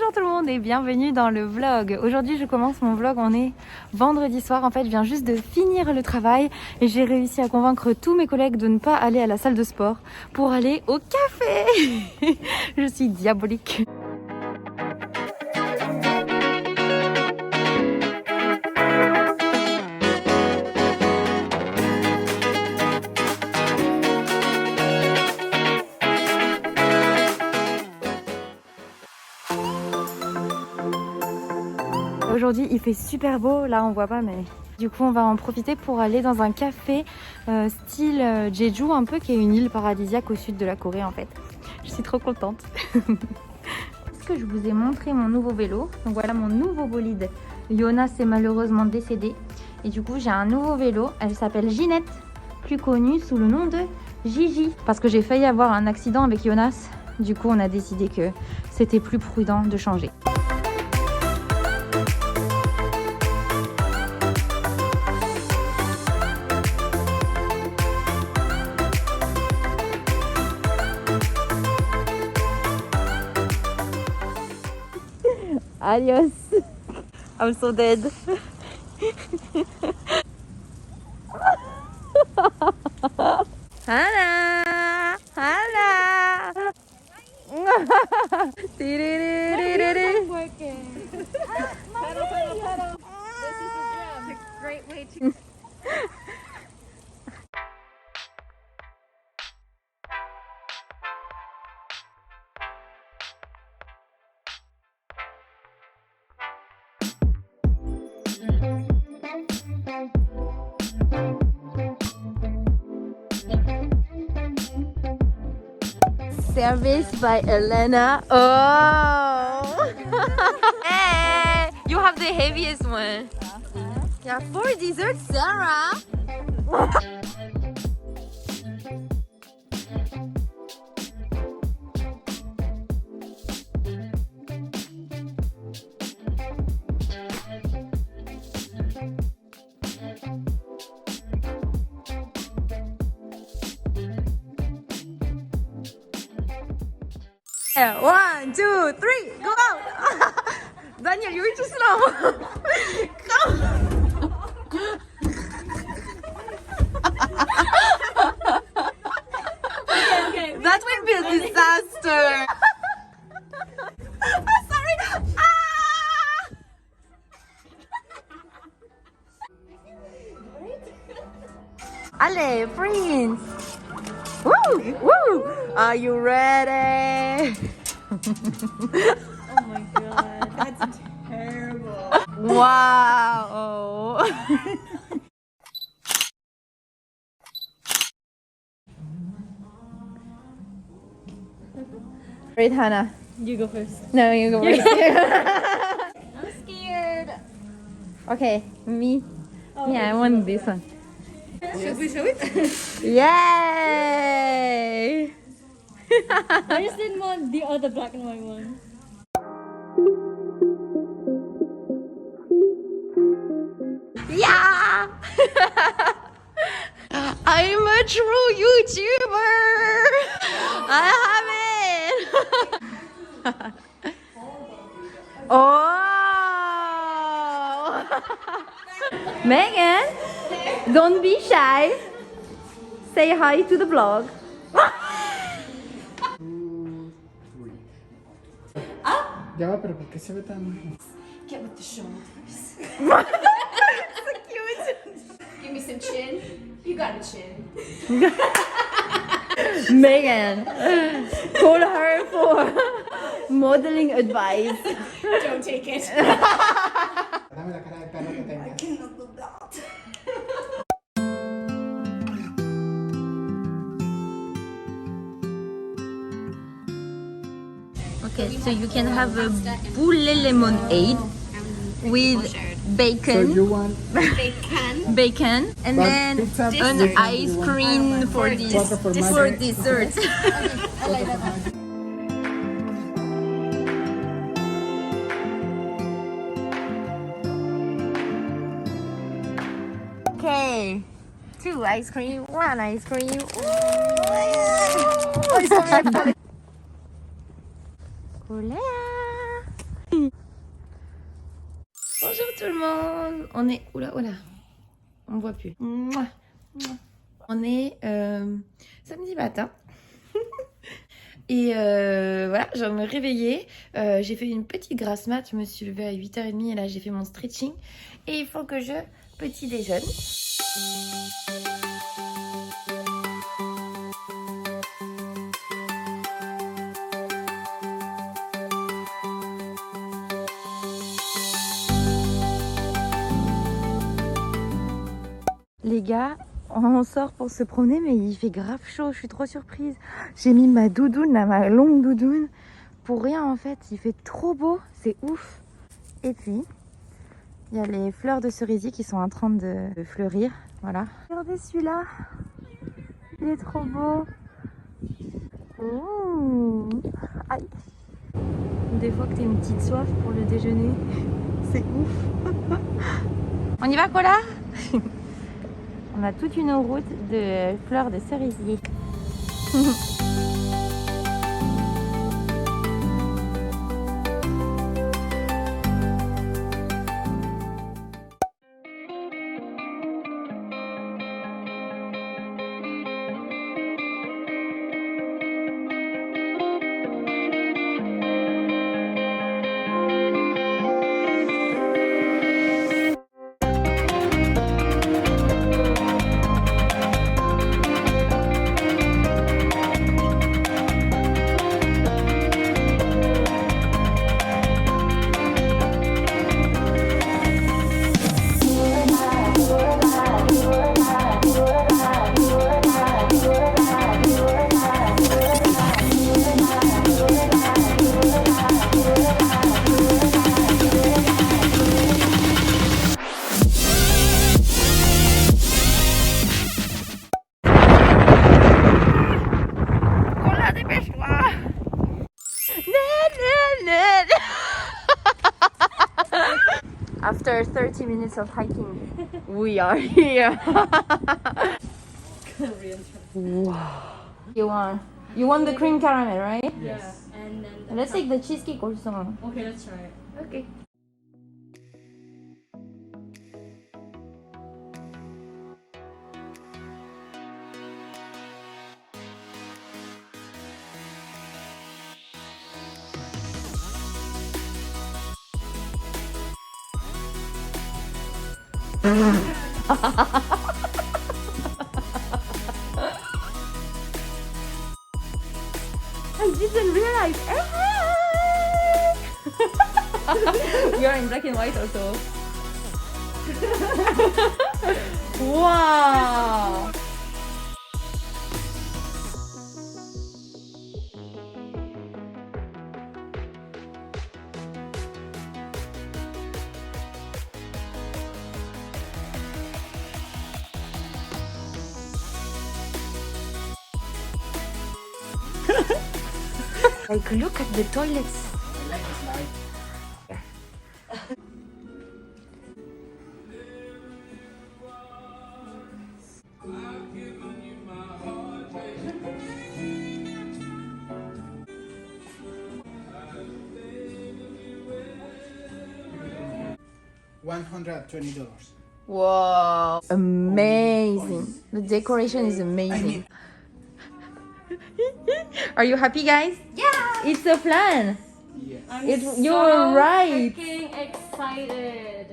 Bonjour tout le monde et bienvenue dans le vlog. Aujourd'hui je commence mon vlog, on est vendredi soir. En fait je viens juste de finir le travail et j'ai réussi à convaincre tous mes collègues de ne pas aller à la salle de sport pour aller au café. je suis diabolique. Aujourd'hui il fait super beau, là on voit pas mais du coup on va en profiter pour aller dans un café euh, style euh, Jeju un peu qui est une île paradisiaque au sud de la Corée en fait. Je suis trop contente. Est-ce que je vous ai montré mon nouveau vélo? Donc voilà mon nouveau bolide. Jonas est malheureusement décédé et du coup j'ai un nouveau vélo. Elle s'appelle Ginette, plus connue sous le nom de Gigi. Parce que j'ai failli avoir un accident avec Jonas. Du coup on a décidé que c'était plus prudent de changer. Adios. I'm so dead. Service by Elena. Oh! hey, you have the heaviest one. Yeah, for dessert, Sarah. One, two, three, go out! Daniel, you're too slow. Come. That will be a disaster. I'm sorry. Ah! Allez, Prince. Are you ready? Oh my god, that's terrible. Wow! Right, Hannah. You go first. No, you go first. I'm scared. okay, me. Oh, Yeah, I want this one. Should we show it? Yay! I just didn't want the other black and white one. Yeah! I'm a true YouTuber! I have it! oh! Megan, don't be shy. Say hi to the vlog. Ya va, pero qué se ve tan.? Get with the shoulders. Give me some chin. You got a chin. Megan, call her for modeling advice. Don't take it. Okay, so you can have a boule lemonade with So bacon, you want bacon, and But then pizza, an bacon, ice cream for this Water for for Margaret. dessert. okay, two ice cream, one ice cream. Hein. Bonjour tout le monde On est... Oula, oula On ne voit plus. On est euh, samedi matin. Et euh, voilà, je me réveiller. Euh, j'ai fait une petite grasse mat. Je me suis levée à 8h30 et là j'ai fait mon stretching. Et il faut que je petit déjeune. On sort pour se promener, mais il fait grave chaud. Je suis trop surprise. J'ai mis ma doudoune, ma longue doudoune, pour rien en fait. Il fait trop beau, c'est ouf. Et puis, il y a les fleurs de cerisier qui sont en train de, de fleurir. Voilà. Regardez celui-là. Il est trop beau. Ouh. Aïe. Des fois que t'as une petite soif pour le déjeuner, c'est ouf. On y va, Cola On a toute une route de fleurs de cerisier. minutes of hiking, we are here. Korean. wow. You want you want the cream caramel, right? Yes. And then the Let's take the cheesecake also. Okay, let's try it. Okay. I didn't realize. we are in black and white also. wow. Like look at the toilets. I like this light. One hundred twenty dollars. Wow. Amazing. The decoration is amazing. Are you happy, guys? Yeah! It's a plan. Yes. I'm It- so you're right. freaking excited.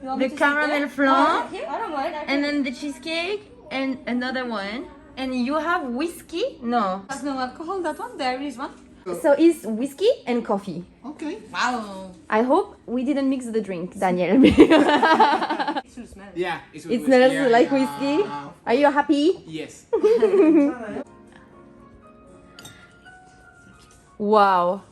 You want The to sit caramel there? flan, Oh, here? I don't mind. I And can- then the cheesecake and another one. And you have whiskey? No. That's no alcohol, that one? There is one. So it's whiskey and coffee. Okay. Wow. I hope we didn't mix the drink, Daniel. It should smell. Yeah. It's it with smells whiskey. like Yeah, whiskey. yeah. Are you happy? Yes. Wow.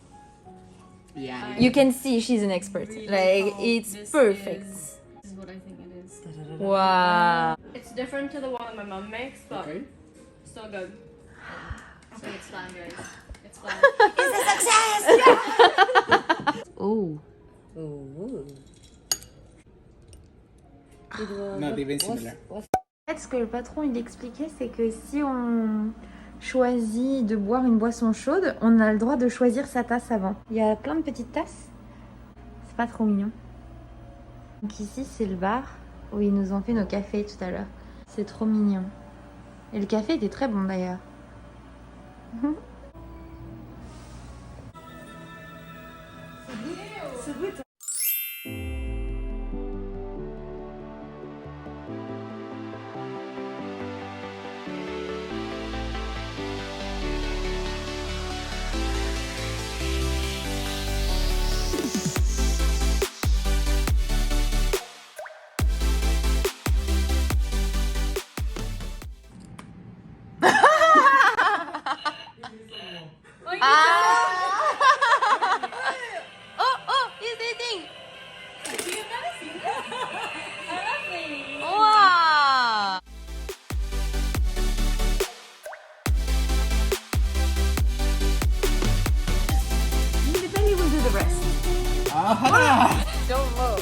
Yeah. You can see she's an expert. Like Oh, it's perfect. Is, this is what I think it is. Wow. It's different to the one my mom makes, but Okay. still good. So it's fine, guys. It's fine. Oh. Not even similar. En fait, ce que le patron il expliquait, c'est que si on choisit de boire une boisson chaude, on a le droit de choisir sa tasse avant. Il y a plein de petites tasses. C'est pas trop mignon. Donc ici, c'est le bar où ils nous ont fait nos cafés tout à l'heure. C'est trop mignon. Et le café était très bon d'ailleurs. oh, oh, he's eating. Wow. Then you will do the rest. Ah, Don't move.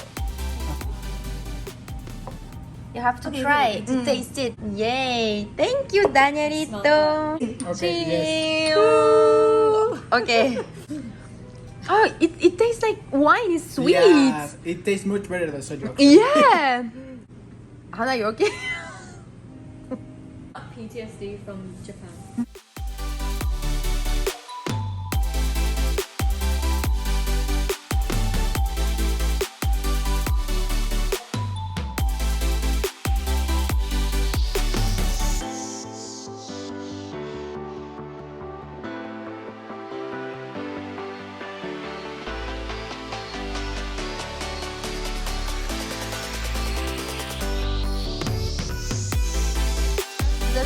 You have to try to taste it. Yay! Thank you, Danielito. Okay, yes. Cheers. Okay. Oh, it, it tastes like wine. It's sweet. Yeah, it tastes much better than soju. Yeah. Hana, you okay? PTSD from Japan.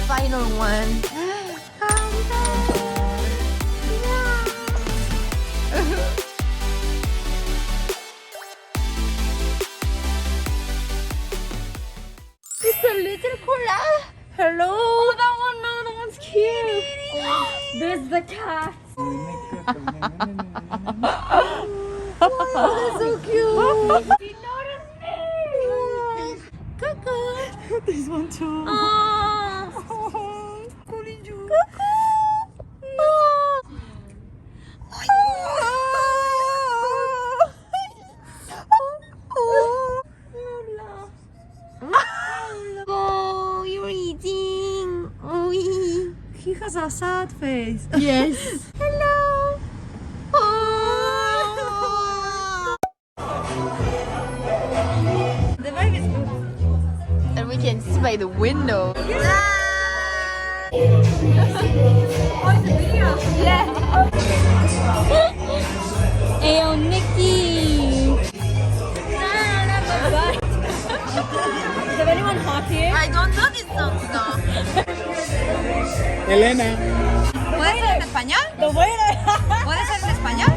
Final one. It's a little cola. Hello. Oh, that one, no, that one's cute. There's the cat. Face. yes. Hello. Oh. The vibe is good. And we can see by the window. Ayo, Nikki. Is there anyone hot here? I don't know this song though. Elena. hacer en español? ¿Lo ¿Puede ser en español?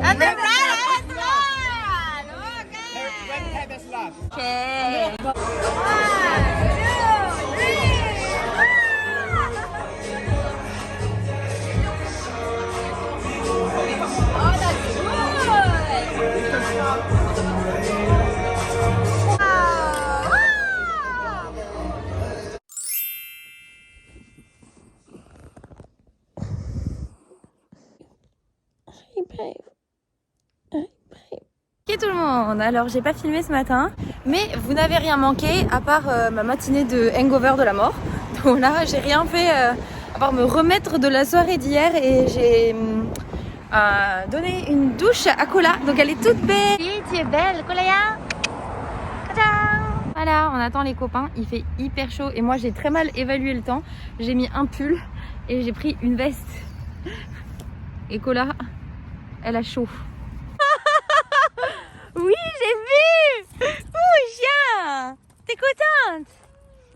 and the Okay. okay. Alors j'ai pas filmé ce matin, mais vous n'avez rien manqué à part euh, ma matinée de hangover de la mort. Donc là j'ai rien fait euh, à part me remettre de la soirée d'hier et j'ai hum, euh, donné une douche à Cola, donc elle est toute belle. Oui, tu es belle, Colaya. Tadam Voilà, on attend les copains, il fait hyper chaud et moi j'ai très mal évalué le temps. J'ai mis un pull et j'ai pris une veste. Et Cola, elle a chaud. Oui, j'ai vu. Ouh, bien T'es contente?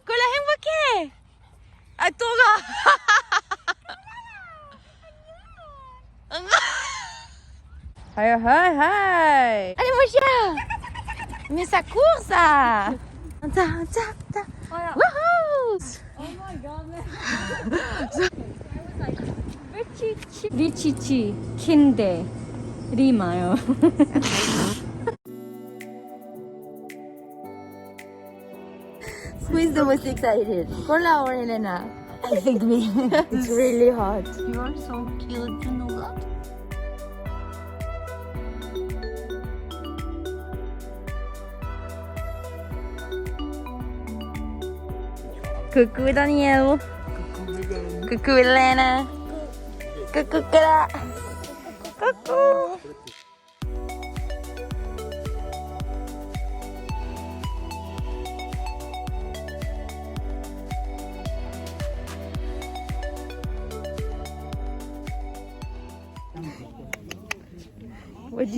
Qu'on l'a invoqué À ton gars Hi, hi, hi. Allez, mon chien. Mais ça court, ça. Ta, ta, ta. Wouhou. Oh my god Richichi Richichi Kinde. Rimayo most excited? Cola or Elena? I think me. it's really hot. You are so cute, you know that? Coucou Daniel. Coucou Elena. Coucou Cola. Coucou.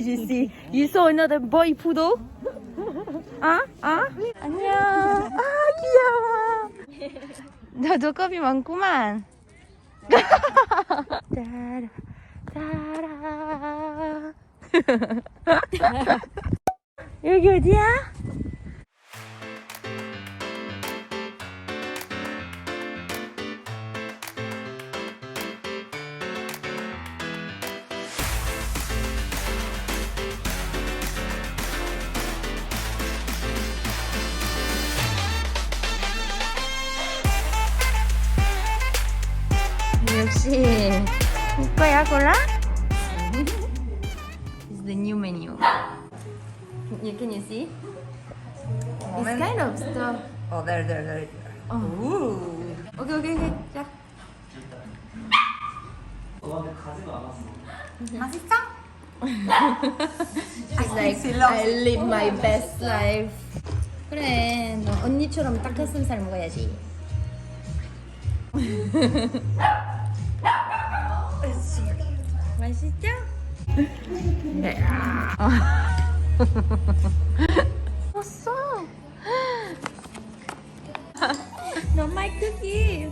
Did you see? You saw another boy poodle? 아? 아? 안녕. 아, 귀여워. 너도 겁이 많구만. 따라, 따라. 여기 어디야? 역시 이거야 골라? It's the new menu. You, can you see? It's kind of stuff. Oh, there, there, there. Ooh. Okay, okay, okay. 자. 맛있어? It's like I live my best life. 그래, 너 언니처럼 닭가슴살 먹어야지. 맛있죠? 네. 왔어. 너 my cookie.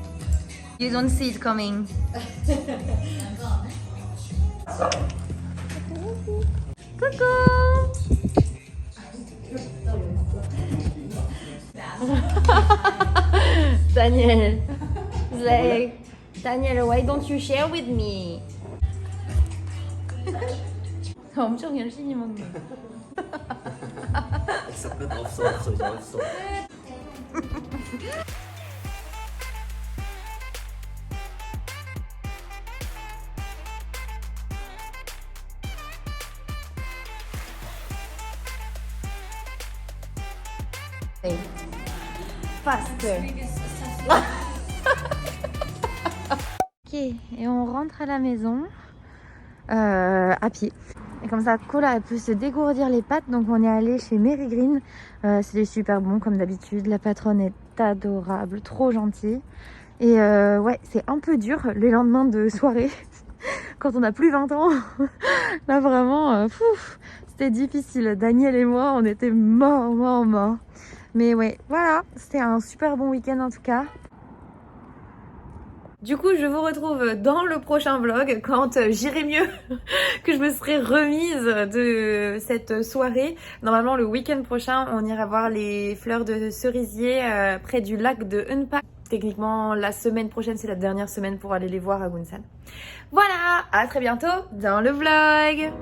You don't see it coming. Coucou. Daniel. It's like, Daniel, why don't you share with me? 엄청 열심히 먹네. 없어, 끝 없어, 없어, 이제 없어. Faster. ok, et on rentre à la maison euh, à pied. Comme ça, Cola elle peut se dégourdir les pattes. Donc on est allé chez Mary Green. Euh, C'était super bon comme d'habitude. La patronne est adorable, trop gentille. Et euh, ouais, c'est un peu dur les lendemains de soirée. Quand on a plus 20 ans. Là vraiment, euh, c'était difficile. Daniel et moi, on était morts, morts, morts. Mais ouais, voilà, c'était un super bon week-end en tout cas. Du coup, je vous retrouve dans le prochain vlog quand euh, j'irai mieux, que je me serai remise de cette soirée. Normalement, le week-end prochain, on ira voir les fleurs de cerisier euh, près du lac de Unpa. Techniquement, la semaine prochaine, c'est la dernière semaine pour aller les voir à Gunsan. Voilà, à très bientôt dans le vlog